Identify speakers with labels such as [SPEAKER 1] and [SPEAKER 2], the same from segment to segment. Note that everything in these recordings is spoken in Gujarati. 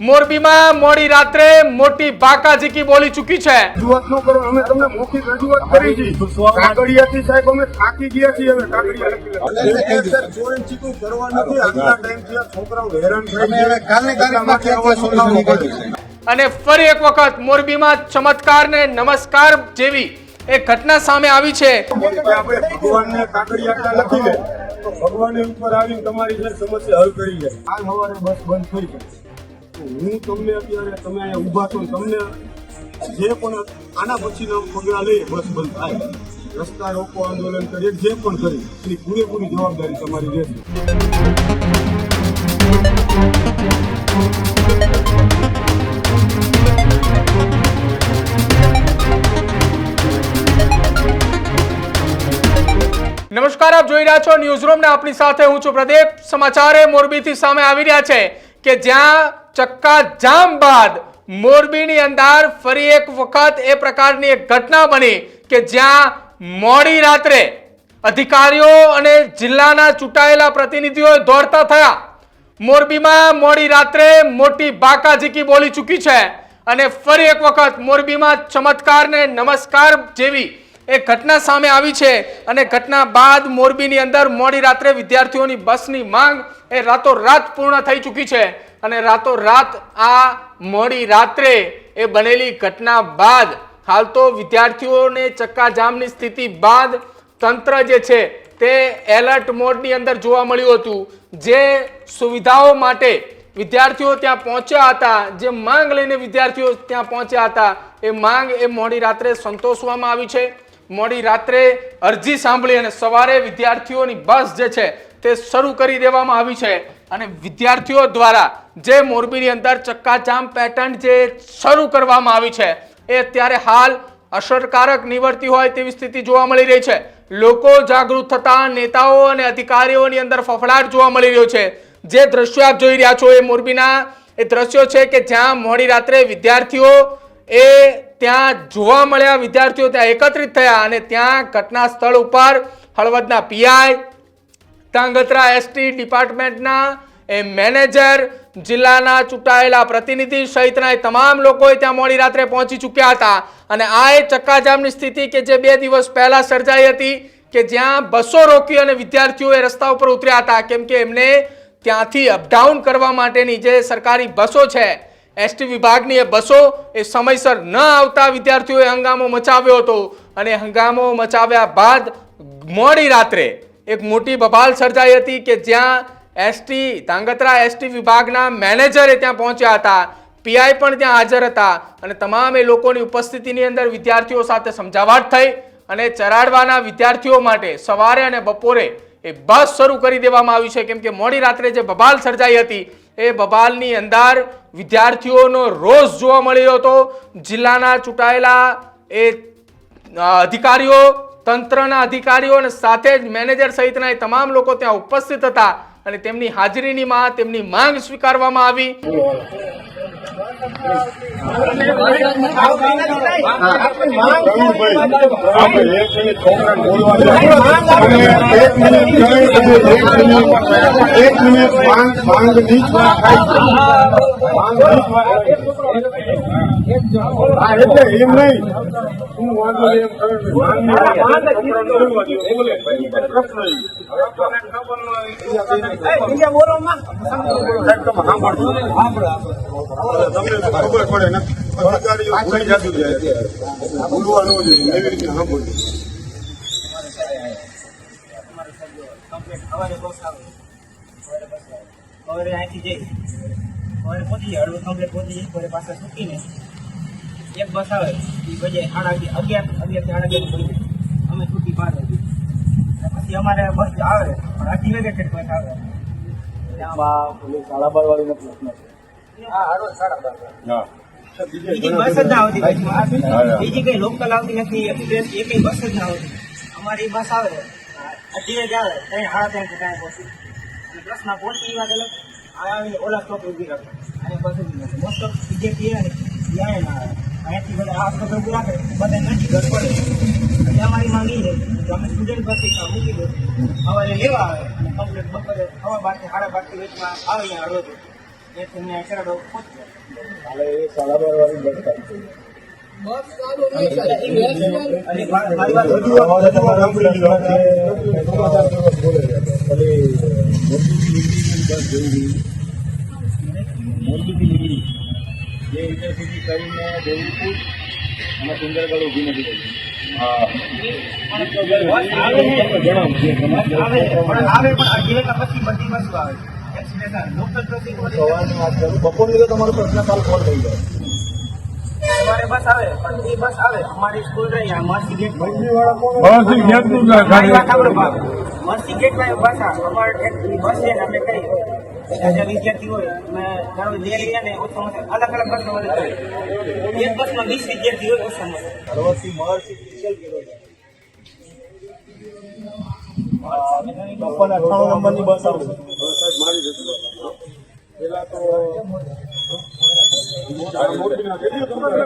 [SPEAKER 1] મોરબીમાં મોડી રાત્રે મોટી બાકાજીકી બોલી ચૂકી છે.
[SPEAKER 2] રજૂઆત ન કરો અમે તમને મૌખિક રજૂઆત કરી છે. કાગળિયાથી સાહેબ અમે થાકી ગયા છીએ કાગળિયા
[SPEAKER 1] અને ફરી એક વખત મોરબીમાં ચમત્કાર ને નમસ્કાર જેવી એક ઘટના સામે આવી છે.
[SPEAKER 2] આપણે ભગવાનને કાગળિયા લખી લે તો ભગવાન ઉપર આવીને તમારી જે સમસ્યા હલ કરી લે આ સવારે બસ બંધ થઈ ગઈ. હું તમને અત્યારે તમે અહીંયા ઊભા છો, તમને જે પણ આના પછીના પગલાં લઈ બસ બંધ થાય. રસ્તા રોકો, આંદોલન કરીએ, જે પણ કરી એની પૂરેપૂરી જવાબદારી તમારી રહેશે.
[SPEAKER 1] નમસ્કાર, આપ જોઈ રહ્યા છો ન્યૂઝ રૂમ ને આપણી સાથે હું છું પ્રદીપ. સમાચારે મોરબીથી સામે આવી રહ્યા છે. કે જ્યાં ચક્કા જામ બાદ મોરબીની અંદર ફરી એક વખત એ પ્રકારની એક ઘટના બની કે જ્યાં મોડી રાત્રે અધિકારીઓ અને જિલ્લાના ચૂંટાયેલા પ્રતિનિધિઓ દોડતા થયા. મોરબીમાં મોડી રાત્રે મોટી બાકાજીકી બોલી ચૂકી છે અને ફરી એક વખત મોરબીમાં ચમત્કાર ને નમસ્કાર જેવી એક ઘટના સામે આવી છે અને ઘટના બાદ મોરબીની અંદર મોડી રાત્રે વિદ્યાર્થીઓની બસની માંગ એ રાતોરાત પૂર્ણ થઈ ચૂકી છે. અને રાતોરાત આ મોડી રાત્રે એ બનેલી ઘટના બાદ હાલ તો વિદ્યાર્થીઓને ચક્કાજામની સ્થિતિ બાદ તંત્ર જે છે તે એલર્ટ મોડની અંદર જોવા મળ્યું હતું. જે સુવિધાઓ માટે વિદ્યાર્થીઓ ત્યાં પહોંચ્યા હતા, જે માંગ લઈને વિદ્યાર્થીઓ ત્યાં પહોંચ્યા હતા, એ માંગ એ મોડી રાત્રે સંતોષવામાં આવી છે. મોડી રાત્રે અરજી સાંભળી અને સવારે વિદ્યાર્થીઓની બસ જે છે તે શરૂ કરી દેવામાં આવી છે. અને વિદ્યાર્થીઓ દ્વારા જે મોરબીની અંદર ચક્કાજામ પેટર્ન જે શરૂ કરવામાં આવી છે, એ અત્યારે હાલ અસરકારક નિવડતી હોય તેવી સ્થિતિ જોવા મળી રહી છે. લોકો જાગૃત થતા નેતાઓ અને અધિકારીઓની અંદર ફફડાટ જોવા મળી રહ્યો છે. જે દ્રશ્યો આપ જોઈ રહ્યા છો એ મોરબીના એ દ્રશ્યો છે કે જ્યાં મોડી રાત્રે વિદ્યાર્થીઓ એ ત્યાં જોવા મળ્યા વિદ્યાર્થીઓ ત્યાં એકત્રિત થયા અને ત્યાં ઘટના સ્થળ ઉપર હળવદના પીઆઈ, ધાંગધ્રા એસટી ડિપાર્ટમેન્ટના એ મેનેજર, જિલ્લાના ચૂંટાયેલા પ્રતિનિધિ સહિતના એ તમામ લોકોએ ત્યાં મોડી રાત્રે પહોંચી ચૂક્યા હતા. અને આ એ ચક્કાજામની સ્થિતિ કે જે બે દિવસ પહેલાં સર્જાઈ હતી કે જ્યાં બસો રોકી અને વિદ્યાર્થીઓ એ રસ્તા ઉપર ઉતર્યા હતા. કેમ કે એમને ત્યાંથી અપડાઉન કરવા માટેની જે સરકારી બસો છે એસટી વિભાગની એ બસો એ સમયસર ન આવતા વિદ્યાર્થીઓએ હંગામો મચાવ્યો હતો. અને હંગામો મચાવ્યા બાદ મોડી રાત્રે એક મોટી બબાલ સર્જાઈ હતી કે જ્યાં એસટી, ધાંગધ્રા એસટી વિભાગના મેનેજરે ત્યાં પહોંચ્યા હતા. પીઆઈ પણ ત્યાં હાજર હતા અને તમામ એ લોકોની ઉપસ્થિતિની અંદર વિદ્યાર્થીઓ સાથે સમજાવટ થઈ અને ચરાડવાના વિદ્યાર્થીઓ માટે સવારે અને બપોરે એ બસ શરૂ કરી દેવામાં આવી છે. કેમ કે મોડી રાત્રે જે બબાલ સર્જાઈ હતી એ બબાલની અંદર વિદ્યાર્થીઓનો રોષ જોવા મળ્યો હતો. જિલ્લાના ચૂંટાયેલા એ અધિકારીઓ, તંત્રના અધિકારીઓ અને સાથે જ મેનેજર સહિતના એ તમામ લોકો ત્યાં ઉપસ્થિત હતા અને તેમની હાજરીની માં તેમની માંગ સ્વીકારવામાં આવી.
[SPEAKER 2] એક મિનિટ માંગ માંગની જ વાત થાય છે. માંગની જ હા એટલે એમ નહીં. હું વાંધો એમ ખબર પડે ને અધિકારીઓ ભૂલી જતું જાય ભૂલવા
[SPEAKER 3] જાય કમ્પ્લેટ પહોંચી પાછા મૂકીને એક બસ આવે એ બજે સાડા અગિયાર અગિયાર સાડા અગિયાર અમે છૂટી વાગી પછી અમારે બસ આવે પણ અઢી વાગે કે બસ આવે.
[SPEAKER 4] સાડા બાર વાળી પ્રશ્ન છે
[SPEAKER 3] હા હળવદ સાડા બાર
[SPEAKER 2] હા.
[SPEAKER 3] બીજી બસ જ ના આવતી. બીજી કઈ લોકલ આવતી નથી એક્સપ્રેસ એ કઈ બસ જ ના આવતી. અમારી બસ આવે. અઢી વાગે આવે ત્યાં સાડા ત્રણ ટાઈમ પહોંચી. અને બસમાં પહોંચી વાત અલગ. આ આવીને ઓલા સ્ટોપ ઊભી રાખે. અને બસ મોસ્ટ ઓફ બીજેપી ને ત્યાં ના આવે. અહીંયાથી બધા ઊભી રાખે બધા નજીક જ પડે. એટલે અમારી માંગ એ છે. કે અમે સ્ટુડન્ટ મૂકી દો. સવારે લેવા આવે અને કમ્પ્લેટ બપોરે સવા બારથી સાડા બારથી વચમાં આવે અહીંયા હળવદ તેથી મેં કરાડો પહોંચ્યો.
[SPEAKER 2] હાલે એ સાડા બાર વાળી બસ ચાલુ
[SPEAKER 3] અને મા- મારી વાત
[SPEAKER 2] રજૂઆત રજૂઆત સાંભળી લીધો છે. સમાચાર દિવસ બોલે છે. ભલે મોરબીથી નીકળી. જે ઇન્ટરસિટી કરીને દેવપુર અને સુંદરગઢ ઊભી નથી કરું બપોરની તો તમારો પ્રશ્ન કાલ કોલ થઈ જાય.
[SPEAKER 3] સવારે બસ આવે પણ એ બસ આવે. અમારી સ્કૂલ રહી આ મર્સી ગેટ
[SPEAKER 2] મરજી વાળા કોણ
[SPEAKER 4] બસ ગેટનું જ
[SPEAKER 3] મારી વાત પાછા અમારે એક બસ છે ને અમે કરી. હજાર વિદ્યાર્થી હોય અમે ધારો જે લઈએ ને ઓછામાં ઓછા અલગ અલગ બસ મદદ કરે. એક બસમાં વીસ વિદ્યાર્થી હોય ઓછામાં ઓછા.
[SPEAKER 2] હળવદથી મહર્ષિ સ્પેશિયલ કર્યો નંબરની બસ પેલા તો મોરબીના કેટલી તમારે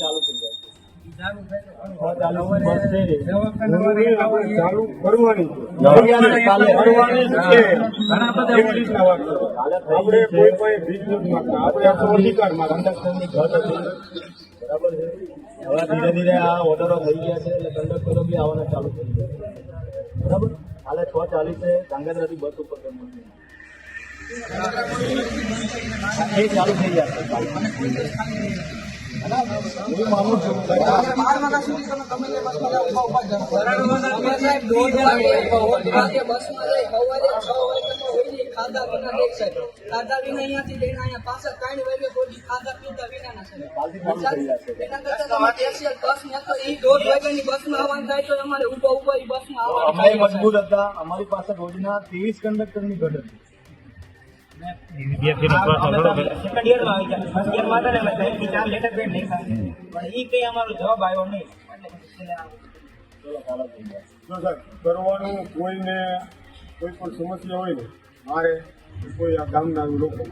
[SPEAKER 2] ચાલુ થઈ જાય. હવે ધીરે ધીરે આ ઓર્ડરો થઈ ગયા છે એટલે કંડક્ટરો બી આવવાના ચાલુ થઈ ગયા બરાબર કાલે છ ચાલીસે ધાંગધ્રાથી બસ ઉપર એ ચાલુ થઈ જશે
[SPEAKER 5] અહીંયાથી લઈને અહીંયા પાછા ત્રણ વાગે ખાધા પીધા વિનાના છે બસમાં તો ઈ દોઢ આવવાનું થાય તો અમારે ઊભા ઊભા ઈ બસમાં આવવાનું
[SPEAKER 2] મજબૂત હતા અમારી પાસે રોજના ત્રેવીસ કંડક્ટરની ઘટ હતી
[SPEAKER 3] સેકન્ડ યરમાં આવી ગયા. ફર્સ્ટ યરમાં હતા ને અમે ત્રણથી ચાર લેટર પેડ લખ્યા પણ ઈ કઈ અમારો જવાબ આવ્યો નહીં.
[SPEAKER 2] જો સાહેબ કરવાનું કોઈને કોઈ પણ સમસ્યા હોય ને મારે કોઈ આ ગામના લોકો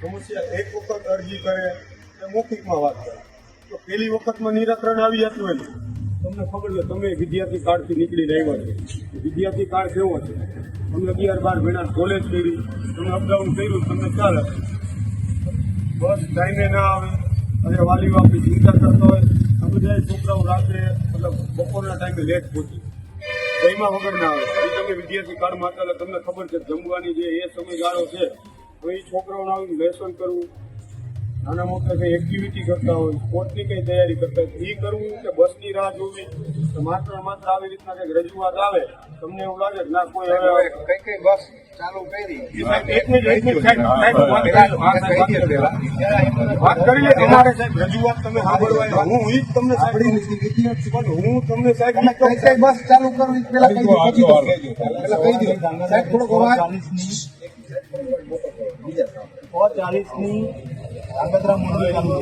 [SPEAKER 2] સમસ્યા એક વખત અરજી કરે કે મૌખિકમાં વાત કરે. તો પહેલી વખતમાં નિરાકરણ આવી જતું હોય ને તમને ખબર છે, તમે વિદ્યાર્થી કાર્ડથી નીકળીને આવ્યા છો. વિદ્યાર્થી કાર્ડ કેવો છે? તમે અગિયાર બાર મહિના કોલેજ કરી, તમે અપડાઉન કર્યું, તમને ચાલે બસ ટાઈમે ના આવે, અને વાલી વાપી ચિંતા કરતો હોય. આ બધા છોકરાઓ રાત્રે, મતલબ બપોરના ટાઈમે લેટ પહોંચી. જઈમાં વગર ના આવે. એ તમે વિદ્યાર્થી કાર્ડમાં હતા તમને ખબર છે, જમવાની જે એ સમયગાળો છે, તો એ છોકરાઓને આવીને લેસન કરવું નાના મોટા કંઈ એક્ટિવિટી કરતા હોય સ્પોર્ટની કંઈ તૈયારી કરતા હોય એ કરવું કે બસની રાહ જોવી કે માત્ર માત્ર આવી રીતના કંઈક રજૂઆત આવે તમને એવું લાગે કે ના કોઈ હવે
[SPEAKER 4] કઈ કઈ બસ ચાલુ કરી?
[SPEAKER 2] વાત કરી લો. તમારે સાહેબ રજૂઆત તમે સાંભળવા હું ઈ જ તમને પણ હું તમને સાહેબ
[SPEAKER 4] કઈ કઈ બસ ચાલુ કરવી પેલા કઈ દો પેલા કઈ દો સાહેબ થોડોક અવાજ.
[SPEAKER 2] ચાલીસની ધાંગધ્રા મોરબી ચાલુ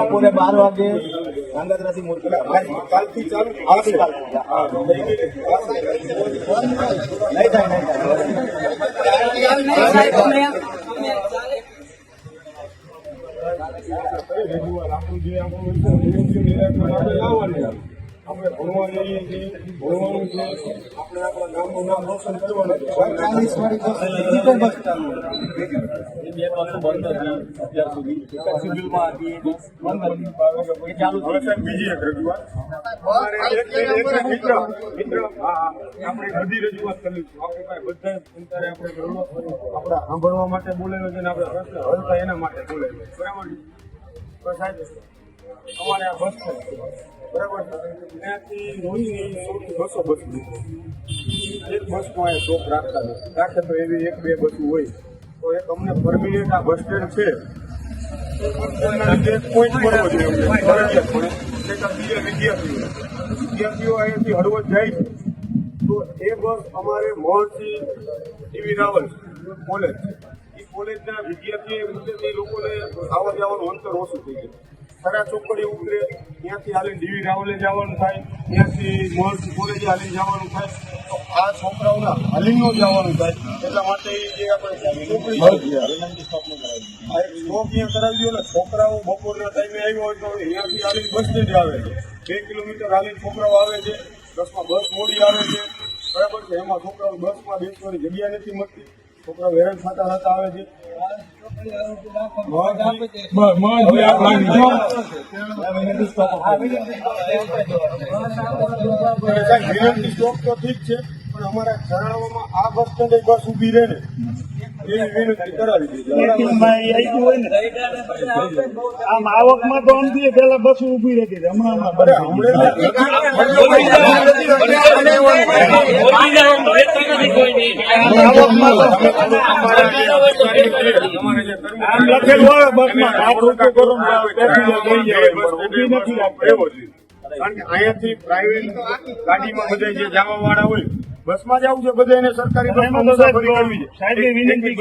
[SPEAKER 2] બપોરે બાર વાગે ધાંગધ્રાથી મોરબી કાલથી ચાલુ ગઈ. નહીં થાય થાય આપણું જે આપણું નિરાકરણ આપણે લાવવાનું. આપણે ભણવા જઈએ છીએ ભણવાનું છે. આપણે આપણા ગામનું નામ રોશન કરવાનું
[SPEAKER 4] ચાલીસ વાળી બસ બસ ચાલુ
[SPEAKER 2] એ બે બસો બંધ હતી અત્યાર સુધી. એક હતી બંધ હતી. ચાલુ હવે બીજી એક રજૂઆત. મિત્ર મિત્ર આપણે બધી રજૂઆત કરી આપણે પાસે બધા અંતરે આપણે સાંભળવા માટે બોલેલો છે ને આપણે પ્રશ્ન હલતા એના માટે બોલેલો બરાબર સાહેબ અમારે આ બસ બરાબર ત્યાંથી રોજની સૌથી બસો બસ એક બસમાં એ શોપ રાખતા નથી. રાખે તો એવી એક બે બસો હોય. તો એક અમને પરમિનેન્ટ આ બસ સ્ટેન્ડ છે. પોઈન્ટ મળવો જોઈએ વિદ્યાર્થીઓ. વિદ્યાર્થીઓ અહીંયાથી હળવદ જાય છે. તો એ બસ અમારે Maharshi T V Raval college એ કોલેજના વિદ્યાર્થી લોકોને આવવા જવાનું અંતર ઓછું થઈ ગયું. ખરા ચોકડી ઉતરે. ત્યાંથી હાલી ડીવી રાવલે જવાનું થાય. ત્યાંથી મહર્ષિ કોલેજે હાલી જવાનું થાય. તો આ છોકરાઓના હાલીનો જવાનું થાય. એટલા માટે જે આપણે ચોકડી કરાવી ને છોકરાઓ બપોરના ટાઈમે આવ્યો હોય તો અહીંયાથી હાલી બસ સ્ટેન્ડ આવે છે. બે કિલોમીટર હાલી છોકરાઓ આવે છે. બસમાં બસ મોડી આવે છે. બરાબર છે? એમાં છોકરાઓ બસમાં બેસવાની જગ્યા નથી મળતી. છોકરાઓ વેરણ ખાતા હતા આવે છે. ઠીક છે. પણ અમારા ઘરાણાઓમાં આ બસ સ્ટેન્ડે બસ ઊભી રહે ને એવી વિનંતી કરાવી દીધી
[SPEAKER 4] આમ આવકમાં તો આમ થી પેલા બસ ઊભી રહેતી હમણાં લખેલું હોય બસમાં આઠ રૂપિયા કરો. ઊભી નથી રાખતા.
[SPEAKER 2] એવો છે. કારણ કે અહીંયાથી પ્રાઇવેટ ગાડીમાં બધા જે જવા વાળા હોય બસમાં જવું છે બધા એને સરકારી બસમાં મુસાફરી કરવી છે.
[SPEAKER 4] વિનંતી.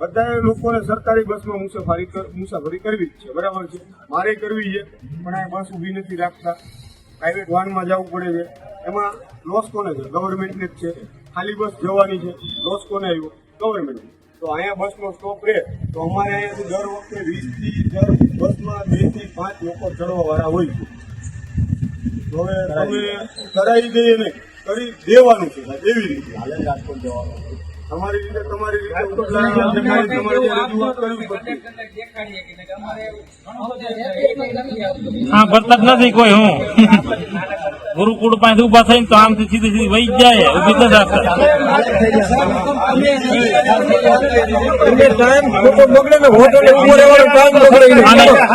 [SPEAKER 2] બધા લોકોને સરકારી બસમાં મુસાફરી મુસાફરી કરવી છે બરાબર છે. મારે કરવી છે પણ આ બસ ઊભી નથી રાખતા. પ્રાઇવેટ વાહનમાં જવું પડે છે. એમાં લોસ કોને છે? ગવર્મેન્ટને જ છે. ખાલી બસ જવાની છે. લોસ કોને આવ્યો? ગવર્મેન્ટ તો અહીંયા બસનો સ્ટોપ રહે. તો અમારે અહીંયાથી દર વખતે વીસથી દર બસમાં બેથી પાંચ લોકો ચડવા વાળા હોય છે. હવે તમે કરાવી દઈએ ને કરી દેવાનું છે. એવી રીતે. તમારી રીતે તમારી રીતે તમારી તમારી રજૂઆત કરવી પડશે.
[SPEAKER 6] હા ભરતા જ નથી કોઈ હું. ગુરુકુળ પાસે ઊભા થઈને તો આમથી સીધી સીધી વહી જાય ઊભી રાખતા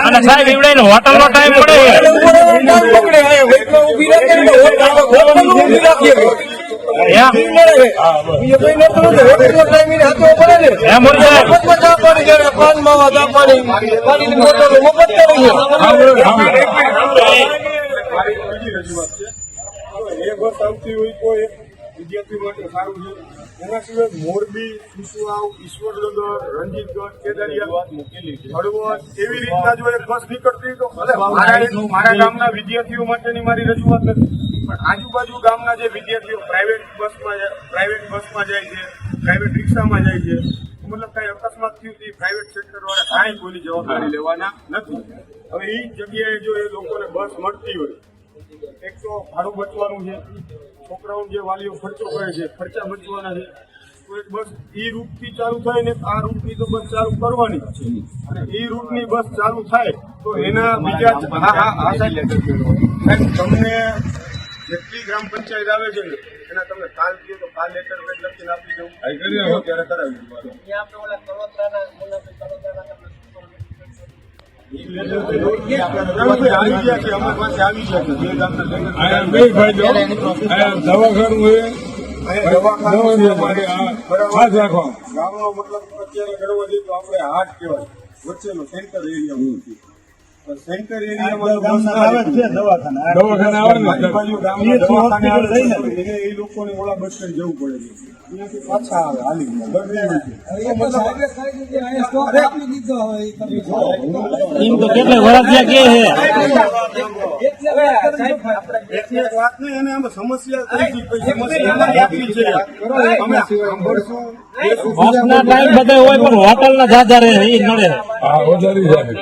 [SPEAKER 6] અને સાહેબ એવડે હોટલ નો ટાઈમ મળે એમ એમ મળી જાય
[SPEAKER 2] મારી બીજી રજૂઆત છે. એ બસ આવતી હોય તો એક વિદ્યાર્થી માટે સારું છે. એના સિવાય મોરબી સુસવાવ ઈશ્વરનગર રણજીતગઢ કેદારિયા હળવદ એવી રીતના જો એક બસ નીકળતી તો મારા ગામના વિદ્યાર્થીઓ માટેની મારી રજૂઆત નથી. પણ આજુબાજુ ગામના જે વિદ્યાર્થીઓ પ્રાઇવેટ બસમાં પ્રાઇવેટ બસમાં જાય છે પ્રાઇવેટ રિક્ષામાં જાય છે મતલબ કઈ અકસ્માત થયું હતી પ્રાઇવેટ સેક્ટર વાળા કાંઈ કોઈની જવાબદારી લેવાના નથી. હવે એ જગ્યાએ જો એ લોકોને બસ મળતી હોય એક તો ભાડું બચવાનું છે. છોકરાઓ જે વાલીઓ ખર્ચો કરે છે ખર્ચા બચવાના છે. તો એક બસ એ રૂટથી ચાલુ થાય ને આ રૂટની તો બસ ચાલુ કરવાની જ છે. અને એ રૂટની બસ ચાલુ થાય તો એના બીજા હા હા હા સાહેબ. સાહેબ, તમને જેટલી ગ્રામ પંચાયત આવે છે ને એના તમે કાલ કહો તો કાલ લેટર લખીને આપી દઉં. ત્યારે કરાવી દઉં. આપણે ગયા છે
[SPEAKER 7] દવાખાનું એ
[SPEAKER 2] અહીંયા દવાખાનું છે અમારે. બરાબર.
[SPEAKER 7] ખાસ રાખો
[SPEAKER 2] ગામનો મતલબ અત્યારે ગણવા જઈએ તો આપણે હાથ કહેવાય વચ્ચેનો સેન્ટર એરિયા સેન્ટર એરિયામાં
[SPEAKER 4] આવે છે દવાખાના.
[SPEAKER 7] દવાખાને આવે
[SPEAKER 2] દવાખાને એ લોકોને ઓલા બસ જવું પડે છે. અહીંયાથી પાછા આવે હાલી બંને હોય છે
[SPEAKER 6] એમ તો કેટલાય વરસ કે છે?
[SPEAKER 2] એક વાત નહીં એને આમાં સમસ્યા કઈ છે, અમે સાંભળશું.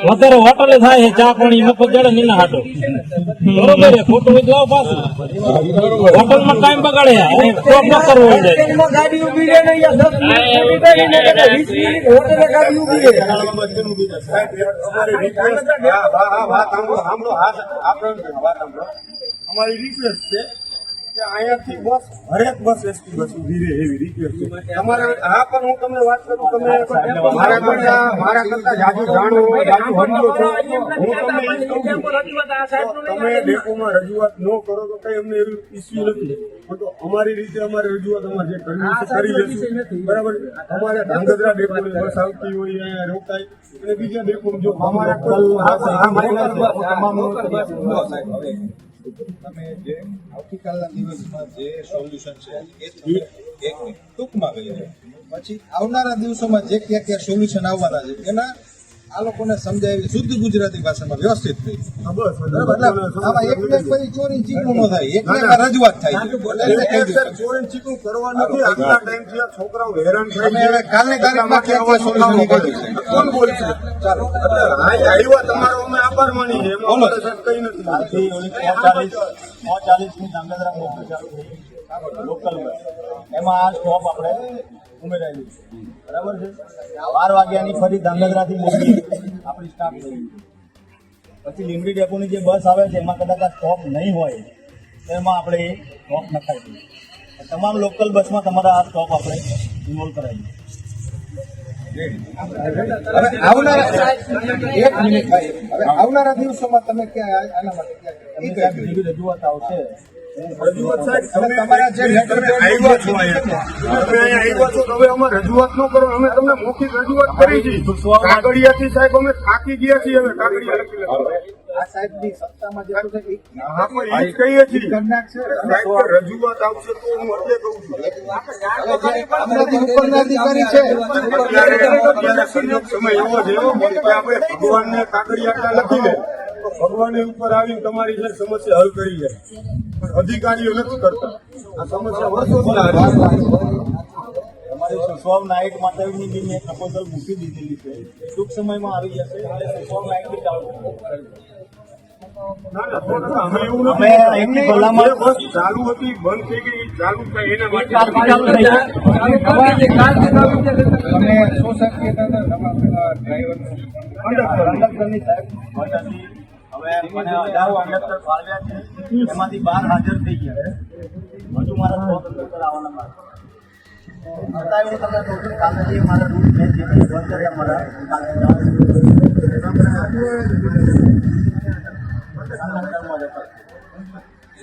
[SPEAKER 6] વધારે હોટલે થાય છે ચા પાણી મફત જડે નીના હાટો. બરોબર ખોટું હોય તો પાછું. હોટલમાં ટાઈમ બગાડે ન કરવો.
[SPEAKER 2] અમારી રિક્વેસ્ટ છે કે અહીંયાથી બસ હરેક બસ એસટી બસ ઊભી રહે એવી રિક્વેસ્ટ છે તમારે હા પણ હું તમને વાત કરું તમે મારા કરતા મારા કરતા જાજુ જાણો જાજુ સમજો છો હું તમને એ કહું છું તમે ડેપોમાં રજૂઆત ન કરો તો કઈ અમને એવું ઇસ્યુ નથી તો અમારી રીતે અમારે રજૂઆત અમારે જે કરવી છે કરી લેશું બરાબર અમારે ધાંગધ્રા ડેપો બસ આવતી હોય અહીંયા રોકાય અને બીજા ડેપો જો અમારે કોઈ
[SPEAKER 8] તમે જે આવતીકાલના દિવસમાં જે સોલ્યુશન છે, એ એક ટૂંકમાં કહી પછી આવનારા દિવસોમાં જે ક્યાં ક્યાં સોલ્યુશન આવવાના છે, એના આ લોકોને સમજાવી શુદ્ધ ગુજરાતી ભાષામાં વ્યવસ્થિત થઈ. આમાં એક પછી ચોરી ચીકણું ન થાય. એક ને. રજૂઆત થાય.
[SPEAKER 2] ચોરી ચીકું કરવા નથી. આજના ટાઈમથી આ છોકરાઓ હેરાન થાય
[SPEAKER 8] હવે કાલની તારીખમાં ક્યાં ક્યાં સોલ્યુશન નીકળ્યું છે?
[SPEAKER 2] કોણ બોલશે ચાલો. આવ્યા તમારો અમે આભાર માની છે એમાં કઈ નથી.
[SPEAKER 8] ચાલીસ ચાલીસની ધાંગધ્રા મોકલી ચાલુ થઈ લોકલ એમાં આ સ્ટોપ આપણે ઉમેરાયેલું છે. બરાબર છે? બાર વાગ્યાની ફરી ધાંગધ્રાથી મોકલી આપણી સ્ટાફ થઈ પછી લીમડી ડેપોની જે બસ આવે છે એમાં કદાચ સ્ટોપ નહીં હોય તો એમાં આપણે સ્ટોપ નખાઈ દઈએ. તમામ લોકલ બસમાં તમારા આ સ્ટોપ આપણે ઇન્વોલ્વ કરાવીએ
[SPEAKER 4] આવનારા દિવસોમાં તમે ક્યાં આના માટે
[SPEAKER 8] રજૂઆત આવશે.
[SPEAKER 4] તમારા જે લેટર
[SPEAKER 2] આવ્યા છો અહીંયા. તમે અહીંયા આવ્યા છો હવે અમે રજૂઆત ન કરો. અમે તમને મૌખિક રજૂઆત કરી છે. કાગળિયાથી સાહેબ અમે થાકી ગયા છીએ હવે કાગળિયા. લખી રજૂઆત આવશે તો હું અત્યારે કહું છું. સમય એવો છે કે આપણે ભગવાનને કાગળિયા લખી લે તો ભગવાનની ઉપર આવીને તમારી જે સમસ્યા હલ કરી જાય પણ અધિકારીઓ નથી કરતા. આ સમસ્યા વર્ષોથી આ છે.
[SPEAKER 8] તમારી સુસ્વામ નાઇટ માટેની બી મેં પ્રપોઝલ મૂકી દીધેલી છે? ટૂંક સમયમાં આવી જશે એટલે સુસ્વામ બી ચાલુ
[SPEAKER 2] ચાલુ હતી બંધ થઈ ગઈ ચાલુ થાય એના માટે
[SPEAKER 8] કાલથી હવે મને એમાંથી બાર હાજર થઈ ગયા હજુ મારા સો કંડક્ટર આવવાના મારા જે બંધ કર્યા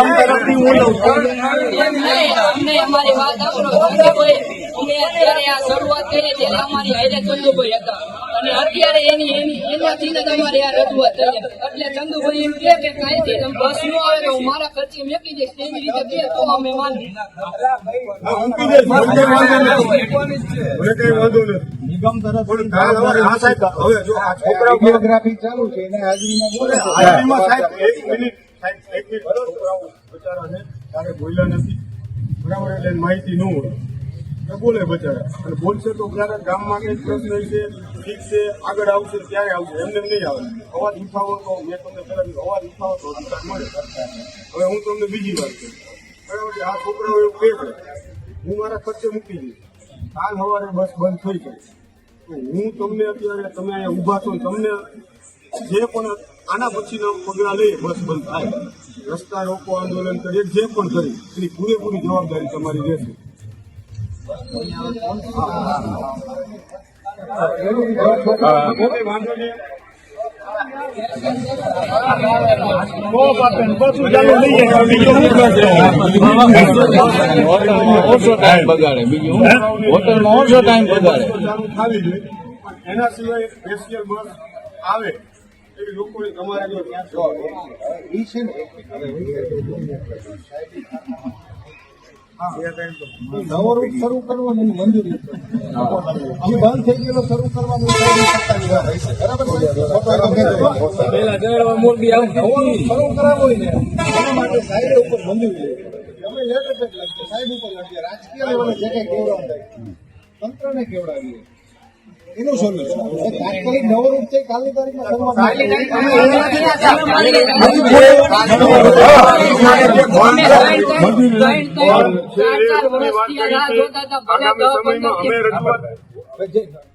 [SPEAKER 8] નિગમ તરફથી હું લઉં છું.
[SPEAKER 5] અને અત્યારે એની એની એનાથી જ અમારી આ રજૂઆત થઈ એટલે ચંદુભાઈ એમ કહે કે કાંઈથી તમે બસ ન આવે તો હું મારા ખર્ચે મેકી દઈશ તેવી રીતે કહે તો અમે માની
[SPEAKER 8] નિગમ
[SPEAKER 2] તરફ હવે હા સાહેબ હવે જો આ
[SPEAKER 4] છોકરા ચાલુ છે એને હાજરીમાં બોલે
[SPEAKER 2] હાજરીમાં સાહેબ એક મિનિટ. સાહેબ છોકરાઓ બચારાને ત્યારે બોલ્યા નથી. બરાબર એટલે માહિતી ન હોય. તો બોલે બચારા. અને બોલશે તો ક્યારેક ગામમાં કઈ પ્રશ્ન છે, ઠીક છે, આગળ આવશે ત્યારે આવશે, એમને નહીં આવે. અવાજ ઉઠાવો તો, મેં તમને પહેલા અવાજ ઉઠાવો તો અધિકાર મળે હવે હું તમને બીજી વાત કહું. બરાબર આ છોકરાઓ એવું કહે છે, હું મારા ખર્ચે મૂકી દઈશ. કાલ સવારે બસ બંધ થઈ જાય. તો હું તમને અત્યારે, તમે અહીંયા ઊભા છો, તમને જે પણ આના પછીના પગલા લઈ બસ બંધ થાય. રસ્તા રોકો આંદોલન કરીએ જે પણ કરી એની પૂરેપૂરી જવાબદારી તમારી રહેશે. વાંધો નહીં
[SPEAKER 7] બીજું હોટલમાં ઓછો ટાઈમ બગાડે
[SPEAKER 2] એના સિવાય સ્પેશિયલ બસ આવે. એવી લોકોને તમારે જો ત્યાં
[SPEAKER 4] છે ને નવો રૂટ શરૂ કરવાનું મંજૂરી જે બંધ થઈ ગયેલો શરૂ કરવાનું શરૂ કરાવવો ને એના માટે સાહેબ ઉપર મંજૂરી. લેટર સાહેબ ઉપર રાજકીય લેવલે જે કંઈ કેવડાવ તંત્રને કેવડાવીએ. એનું સોલ્યુશન તાત્કાલિક નવો રૂટ છે કાલની તારીખમાં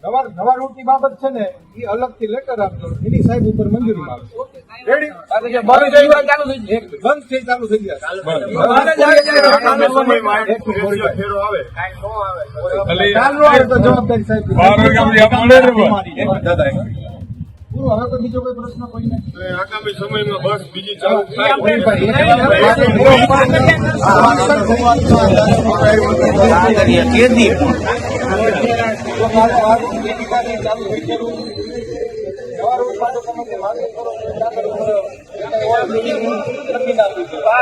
[SPEAKER 4] નવા નવા રૂટની બાબત છે ને એ અલગથી લેટર આપજો એની સાહેબ ઉપર મંજૂરી માંગજો બંધ થઈ ચાલુ થઈ
[SPEAKER 2] ન
[SPEAKER 4] નો તો જવાબદારી સાહેબ.
[SPEAKER 7] બાર વાગ્યા આપણે
[SPEAKER 4] પૂરો હવે તો કોઈ પ્રશ્ન કોઈને
[SPEAKER 2] આગામી સમયમાં બસ બીજી ચાલુ થાય.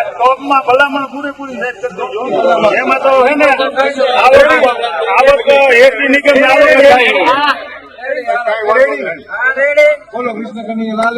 [SPEAKER 2] ટોપમાં ભલામણ પૂરેપૂરી સેટ કરી દેજો એમાં તો આવક આવક
[SPEAKER 4] કૃષ્ણ કનૈયા લાલ